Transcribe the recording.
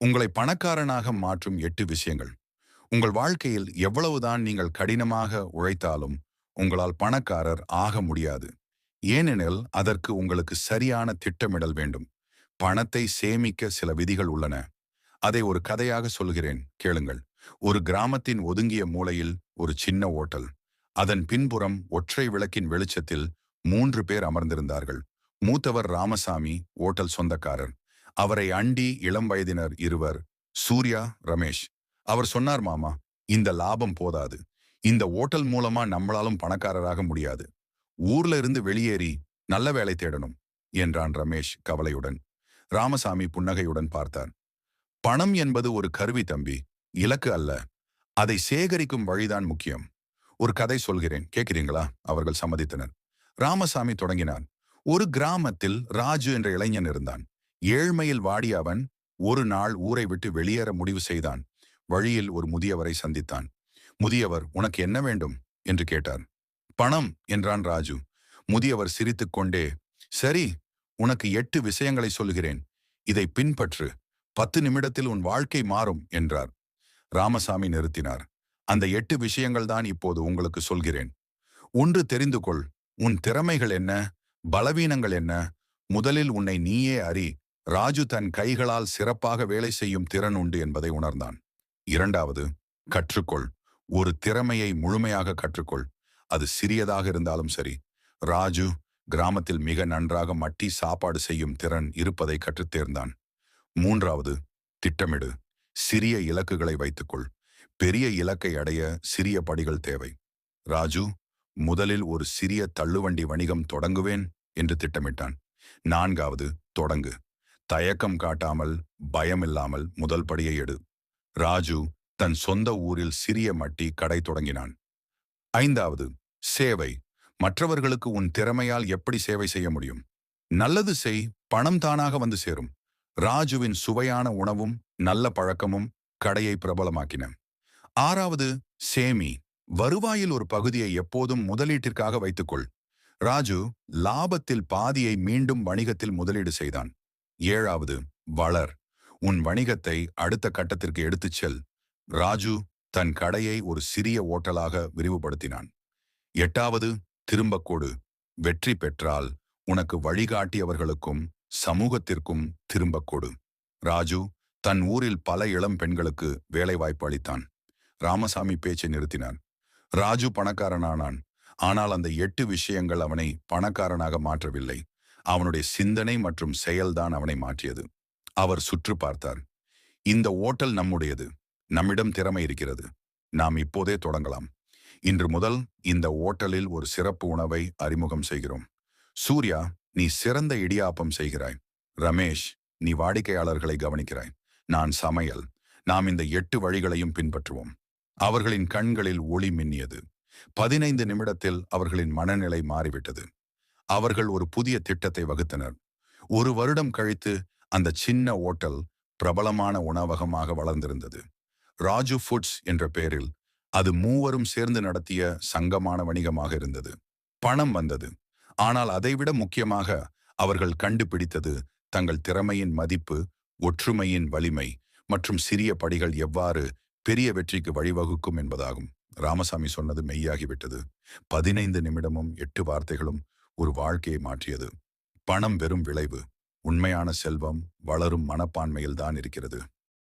உங்களை பணக்காரனாக மாற்றும் எட்டு விஷயங்கள். உங்கள் வாழ்க்கையில் எவ்வளவுதான் நீங்கள் கடினமாக உழைத்தாலும் உங்களால் பணக்காரர் ஆக முடியாது. ஏனெனில் அதற்கு உங்களுக்கு சரியான திட்டமிடல் வேண்டும். பணத்தை சேமிக்க சில விதிகள் உள்ளன. அதை ஒரு கதையாக சொல்கிறேன் கேளுங்கள். ஒரு கிராமத்தின் ஒதுங்கிய மூலையில் ஒரு சின்ன ஓட்டல். அதன் பின்புறம் ஒற்றை விளக்கின் வெளிச்சத்தில் மூன்று பேர் அமர்ந்திருந்தார்கள். மூத்தவர் ராமசாமி ஓட்டல் சொந்தக்காரர். அவரை அண்டி இளம் வயதினர் இருவர் சூர்யா ரமேஷ். அவர் சொன்னார் மாமா இந்த லாபம் போதாது. இந்த ஓட்டல் மூலமா நம்மளாலும் பணக்காரராக முடியாது. ஊர்ல இருந்து வெளியேறி நல்ல வேலை தேடணும் என்றான் ரமேஷ் கவலையுடன். ராமசாமி புன்னகையுடன் பார்த்தார். பணம் என்பது ஒரு கருவி தம்பி. இலக்கு அல்ல. அதை சேகரிக்கும் வழிதான் முக்கியம். ஒரு கதை சொல்கிறேன். கேட்கிறீங்களா? அவர்கள் சம்மதித்தனர். ராமசாமி தொடங்கினார். ஒரு கிராமத்தில் ராஜு என்ற இளைஞன் இருந்தான். ஏழ்மையில் வாடிய அவன் ஒரு நாள் ஊரை விட்டு வெளியேற முடிவு செய்தான். வழியில் ஒரு முதியவரை சந்தித்தான். முதியவர் உனக்கு என்ன வேண்டும்? என்று கேட்டார். பணம் என்றான் ராஜு. முதியவர் சிரித்துக்கொண்டே சரி உனக்கு எட்டு விஷயங்களை சொல்கிறேன் இதை பின்பற்று. பத்து நிமிடத்தில் உன் வாழ்க்கை மாறும் என்றார். ராமசாமி நிறுத்தினார். அந்த எட்டு விஷயங்கள் தான் இப்போது உங்களுக்கு சொல்கிறேன். ஒன்று தெரிந்து கொள் உன் திறமைகள் என்ன? பலவீனங்கள் என்ன? முதலில் உன்னை நீயே அறி. ராஜு தன் கைகளால் சிறப்பாக வேலை செய்யும் திறன் உண்டு என்பதை உணர்ந்தான். இரண்டாவது கற்றுக்கொள். ஒரு திறமையை முழுமையாக கற்றுக்கொள். அது சிறியதாக இருந்தாலும் சரி. ராஜு கிராமத்தில் மிக நன்றாக மட்டி சாப்பாடு செய்யும் திறன் இருப்பதை கற்றுத் தேர்ந்தான். மூன்றாவது திட்டமிடு. சிறிய இலக்குகளை வைத்துக்கொள். பெரிய இலக்கை அடைய சிறிய படிகள் தேவை. ராஜு முதலில் ஒரு சிறிய தள்ளுவண்டி வணிகம் தொடங்குவேன் என்று திட்டமிட்டான். நான்காவது தொடங்கு. தயக்கம் காட்டாமல் பயமில்லாமல் முதல் படியை எடு. ராஜு தன் சொந்த ஊரில் சிறிய மட்டி கடை தொடங்கினான். ஐந்தாவது சேவை. மற்றவர்களுக்கு உன் திறமையால் எப்படி சேவை செய்ய முடியும்? நல்லது செய் பணம் தானாக வந்து சேரும். ராஜுவின் சுவையான உணவும் நல்ல பழக்கமும் கடையை பிரபலமாக்கின. ஆறாவது சேமி. வருவாயில் ஒரு பகுதியை எப்போதும் முதலீட்டிற்காக வைத்துக்கொள். ராஜு லாபத்தில் பாதியை மீண்டும் வணிகத்தில் முதலீடு செய்தான். ஏழாவது வளர் உன் வணிகத்தை அடுத்த கட்டத்திற்கு எடுத்துச் செல். ராஜு தன் கடையை ஒரு சிறிய ஓட்டலாக விரிவுபடுத்தினான். எட்டாவது திரும்பக் கொடு. வெற்றி பெற்றால் உனக்கு வழிகாட்டியவர்களுக்கும் சமூகத்திற்கும் திரும்பக் கொடு. ராஜு தன் ஊரில் பல இளம் பெண்களுக்கு வேலைவாய்ப்பு அளித்தான். ராமசாமி பேச்சை நிறுத்தினான் ராஜு பணக்காரனானான். ஆனால் அந்த எட்டு விஷயங்கள் அவனை பணக்காரனாக மாற்றவில்லை. அவனுடைய சிந்தனை மற்றும் செயல்தான் அவனை மாற்றியது. அவர் சுற்று பார்த்தார். இந்த ஓட்டல் நம்முடையது. நம்மிடம் திறமை இருக்கிறது. நாம் இப்போதே தொடங்கலாம். இன்று முதல் இந்த ஓட்டலில் ஒரு சிறப்பு உணவை அறிமுகம் செய்கிறோம். சூர்யா நீ சிறந்த இடியாப்பம் செய்கிறாய். ரமேஷ் நீ வாடிக்கையாளர்களை கவனிக்கிறாய். நான் சமையல். நாம் இந்த எட்டு வழிகளையும் பின்பற்றுவோம். அவர்களின் கண்களில் ஒளி மின்னியது. பதினைந்து நிமிடத்தில் அவர்களின் மனநிலை மாறிவிட்டது. அவர்கள் ஒரு புதிய திட்டத்தை வகுத்தனர். ஒரு வருடம் கழித்து அந்த சின்ன ஓட்டல் பிரபலமான உணவகமாக வளர்ந்திருந்தது. ராஜு ஃபுட்ஸ் என்ற பெயரில் அது மூவரும் சேர்ந்து நடத்திய சங்கமான வணிகமாக இருந்தது. பணம் வந்தது. ஆனால் அதைவிட முக்கியமாக அவர்கள் கண்டுபிடித்தது தங்கள் திறமையின் மதிப்பு ஒற்றுமையின் வலிமை மற்றும் சிறிய படிகள் எவ்வாறு பெரிய வெற்றிக்கு வழிவகுக்கும் என்பதாகும். ராமசாமி சொன்னது மெய்யாகிவிட்டது. பதினைந்து நிமிடமும் எட்டு வார்த்தைகளும் ஒரு வாழ்க்கையை மாற்றியது. பணம் வெறும் விளைவு. உண்மையான செல்வம் வளரும் மனப்பான்மையில் தான் இருக்கிறது.